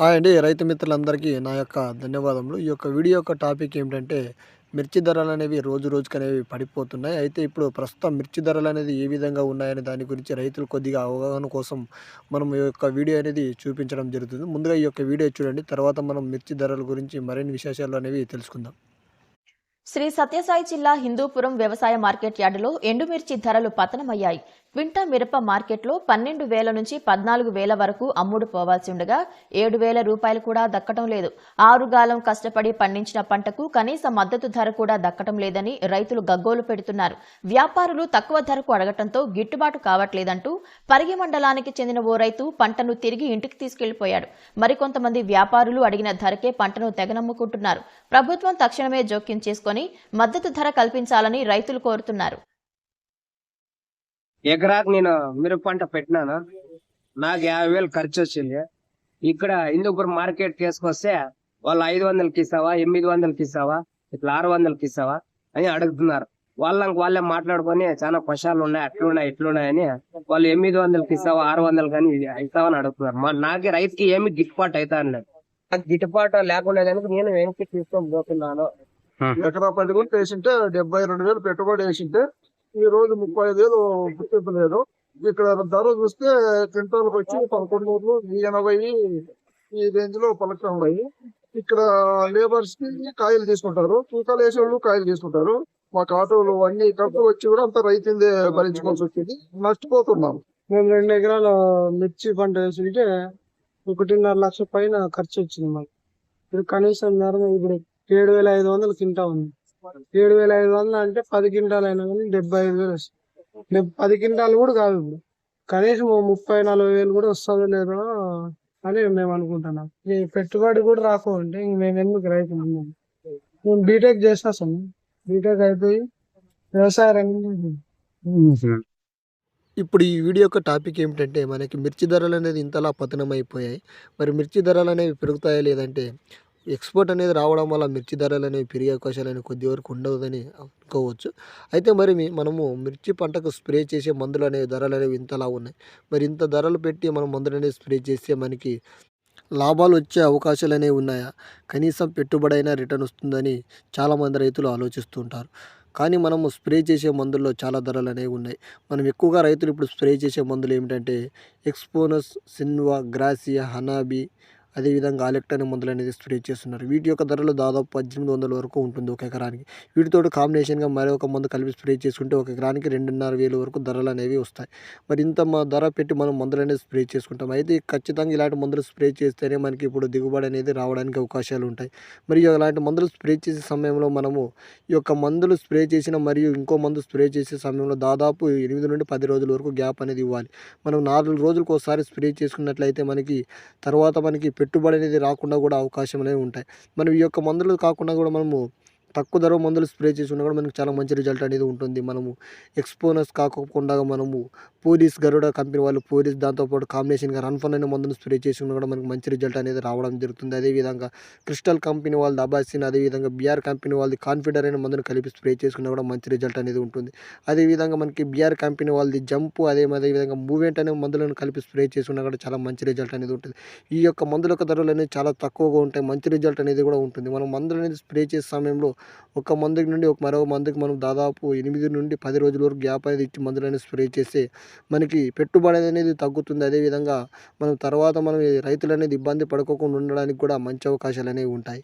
Hi అండి రైతు మిత్రులందరికీ నా యొక్క ధన్యవాదములు. ఈ యొక్క వీడియో యొక్క టాపిక్ ఏమిటంటే మిర్చి ధరలు అనేవి రోజు రోజుకి అనేవి పడిపోతున్నాయి. అయితే ఇప్పుడు ప్రస్తుతం మిర్చి ధరలు అనేది ఏ విధంగా ఉన్నాయనే దాని గురించి రైతులు కొద్దిగా అవగాహన కోసం మనం ఈ యొక్క వీడియో అనేది చూపించడం జరుగుతుంది. ముందుగా ఈ యొక్క వీడియో చూడండి తర్వాత మనం మిర్చి ధరల గురించి మరిన్ని విశేషాలు అనేవి తెలుసుకుందాం. శ్రీ సత్యసాయి జిల్లా హిందూపురం వ్యవసాయ మార్కెట్ యార్డులో ఎండుమిర్చి ధరలు పతనమయ్యాయి. క్వింటా మిరప మార్కెట్లో పన్నెండు వేల నుంచి పద్నాలుగు వేల వరకు అమ్ముడు పోవాల్సి ఉండగా ఏడు వేల రూపాయలు కూడా దక్కటం లేదు. ఆరుగాలం కష్టపడి పండించిన పంటకు కనీస మద్దతు ధర కూడా దక్కటం లేదని రైతులు గగ్గోలు పెడుతున్నారు. వ్యాపారులు తక్కువ ధరకు అడగటంతో గిట్టుబాటు కావట్లేదంటూ పరిగి మండలానికి చెందిన ఓ రైతు పంటను తిరిగి ఇంటికి తీసుకెళ్ళిపోయాడు. మరికొంతమంది వ్యాపారులు అడిగిన ధరకే పంటను తెగనమ్ముకుంటున్నారు. ప్రభుత్వం తక్షణమే జోక్యం చేసుకొని మద్దతు ధర కల్పించాలని రైతులు కోరుతున్నారు. ఎకరాకు నేను మిరప పంట పెట్టినాను? నాకు యాభై వేలు ఖర్చు వచ్చింది. ఇక్కడ హిందూపురం మార్కెట్ తీసుకొస్తే వాళ్ళు ఐదు వందలకి ఇస్తావా ఎనిమిది వందలకి ఇస్తావా ఇట్లా ఆరు వందలకి ఇస్తావా అని అడుగుతున్నారు. వాళ్ళకి వాళ్ళే మాట్లాడుకొని చాలా పశాలు ఉన్నాయి అట్లున్నాయి ఇట్లున్నాయని వాళ్ళు ఎనిమిది వందలకి ఇస్తావా ఆరు వందలు కానీ ఇస్తావని అడుగుతున్నారు. మా నాకే రైతుకి ఏమి గిట్టుబాటు అవుతా అన్నాడు నాకు గిట్టుబాటు లేకుండా కనుక నేను వెనక్కి తీసుకొని పోతున్నాను. ఎకరా పది గుంట వేసింటే డెబ్బై రెండు వేలు పెట్టుబడి వేసింటే ఈ రోజు ముప్పై ఐదు వేలు గుర్తింపు లేదు. ఇక్కడ ధర చూస్తే క్వింటాల్కి వచ్చి పదకొండు నూరు ఎనభై ఈ రేంజ్లో పలుకుతా ఉన్నాయి. ఇక్కడ లేబర్స్కి కాయలు తీసుకుంటారు. తూకాలు వేసే వాళ్ళు కాయలు తీసుకుంటారు. మాకు ఆటోలు అన్ని ఖర్చు వచ్చి కూడా అంత రైతులదే భరించుకోవాల్సి వచ్చింది. నష్టపోతున్నాం. మేము రెండు ఎకరాల మిర్చి పంట వేసుంటే ఒకటిన్నర లక్ష పైన ఖర్చు వచ్చింది మాకు. ఇప్పుడు కనీసం ధర ఇప్పుడు ఏడు వేల ఐదు వందలు కింటా ఉంది. ఏడు వేల ఐదు వందలు అంటే పది క్వింటాలు అయినా కానీ డెబ్బై ఐదు వేలు వస్తాయి. పది క్వింటాలు కూడా కాదు ఇప్పుడు. కనీసం ముప్పై నలభై వేలు కూడా వస్తుందో లేదో అని మేము అనుకుంటున్నాం. ఈ పెట్టుబడి కూడా రాకుంటే ఇంక మేము ఎందుకు రైతు మేము బీటెక్ చేసేస్తాం బీటెక్ అయిపోయి వ్యవసాయ రంగం ఇప్పుడు ఈ వీడియో యొక్క టాపిక్ ఏమిటంటే మనకి మిర్చి ధరలు అనేది ఇంతలా పతనం అయిపోయాయి మరి మిర్చి ధరలు అనేవి పెరుగుతాయా లేదంటే ఎక్స్పోర్ట్ అనేది రావడం వల్ల మిర్చి ధరలు అనేవి పెరిగే అవకాశాలు అనేవి కొద్ది వరకు ఉండవని అనుకోవచ్చు. అయితే మరి మనము మిర్చి పంటకు స్ప్రే చేసే మందులు అనేవి ధరలు అనేవి ఇంతలా ఉన్నాయి. మరి ఇంత ధరలు పెట్టి మనం మందులు అనేవి స్ప్రే చేస్తే మనకి లాభాలు వచ్చే అవకాశాలు అనేవి ఉన్నాయా? కనీసం పెట్టుబడి అయినా రిటర్న్ వస్తుందని చాలామంది రైతులు ఆలోచిస్తుంటారు కానీ మనము స్ప్రే చేసే మందుల్లో చాలా ధరలు అనేవి ఉన్నాయి. మనం ఎక్కువగా రైతులు ఇప్పుడు స్ప్రే చేసే మందులు ఏమిటంటే ఎక్స్పోనస్ సిన్వా గ్రాసియా హనాబి అదేవిధంగా ఆలెక్ట్ మందులు అనేది స్ప్రే చేస్తున్నారు. వీటి యొక్క ధరలు దాదాపు పద్దెనిమిది వందల వరకు ఉంటుంది ఒక ఎకరానికి. వీటితో కాంబినేషన్గా మరొక మందు కలిపి స్ప్రే చేసుకుంటే ఒక ఎకరానికి రెండున్నర వేలు వరకు ధరలు అనేవి వస్తాయి. మరి ఇంత ధర పెట్టి మనం మందులు అనేది స్ప్రే చేసుకుంటాం. అయితే ఖచ్చితంగా ఇలాంటి మందులు స్ప్రే చేస్తేనే మనకి ఇప్పుడు దిగుబడి అనేది రావడానికి అవకాశాలు ఉంటాయి. మరియు ఇలాంటి మందులు స్ప్రే చేసే సమయంలో మనము ఈ యొక్క మందులు స్ప్రే చేసిన మరియు ఇంకో మందు స్ప్రే చేసే సమయంలో దాదాపు ఎనిమిది నుండి పది రోజుల వరకు గ్యాప్ అనేది ఇవ్వాలి. మనం నాలుగు రోజులకు ఒకసారి స్ప్రే చేసుకున్నట్లయితే మనకి తర్వాత మనకి పెట్టుబడి అనేది రాకుండా కూడా అవకాశం అనేవి ఉంటాయి. మనం ఈ యొక్క మందులు కాకుండా కూడా మనము తక్కువ ధర మందులు స్ప్రే చేసుకున్నా కూడా మనకి చాలా మంచి రిజల్ట్ అనేది ఉంటుంది. మనము ఎక్స్పోనస్ కాకుండా మనము పోలీస్ గరుడ కంపెనీ వాళ్ళు పోలీస్ దాంతోపాటు కాంబినేషన్గా రన్ఫన్ అనే మందులు స్ప్రే చేసుకున్నా కూడా మనకి మంచి రిజల్ట్ అనేది రావడం జరుగుతుంది. అదేవిధంగా క్రిస్టల్ కంపెనీ వాళ్ళది అబాసిన్ అదేవిధంగా బీఆర్ కంపెనీ వాళ్ళది కాన్ఫిడర్ అనే మందును కలిపి స్ప్రే చేసుకున్నా కూడా మంచి రిజల్ట్ అనేది ఉంటుంది. అదేవిధంగా మనకి బీఆర్ కంపెనీ వాళ్ళది జంప్ అదే అదేవిధంగా మూవెంట్ అనే మందులను కలిపి స్ప్రే చేసుకున్నా కూడా చాలా మంచి రిజల్ట్ అనేది ఉంటుంది. ఈ యొక్క మందుల యొక్క ధరలు అనేది చాలా తక్కువగా ఉంటాయి. మంచి రిజల్ట్ అనేది కూడా ఉంటుంది. మనం మందులు అనేది స్ప్రే చేసే సమయంలో ఒక మందుకి నుండి ఒక మరో మందుకి మనం దాదాపు ఎనిమిది నుండి పది రోజుల వరకు గ్యాప్ అనేది ఇచ్చి మందులను స్ప్రే చేస్తే మనకి పెట్టుబడి అనేది తగ్గుతుంది. అదేవిధంగా మనం తర్వాత మనం రైతులు అనేది ఇబ్బంది పడుకోకుండా ఉండడానికి కూడా మంచి అవకాశాలు అనేవి ఉంటాయి.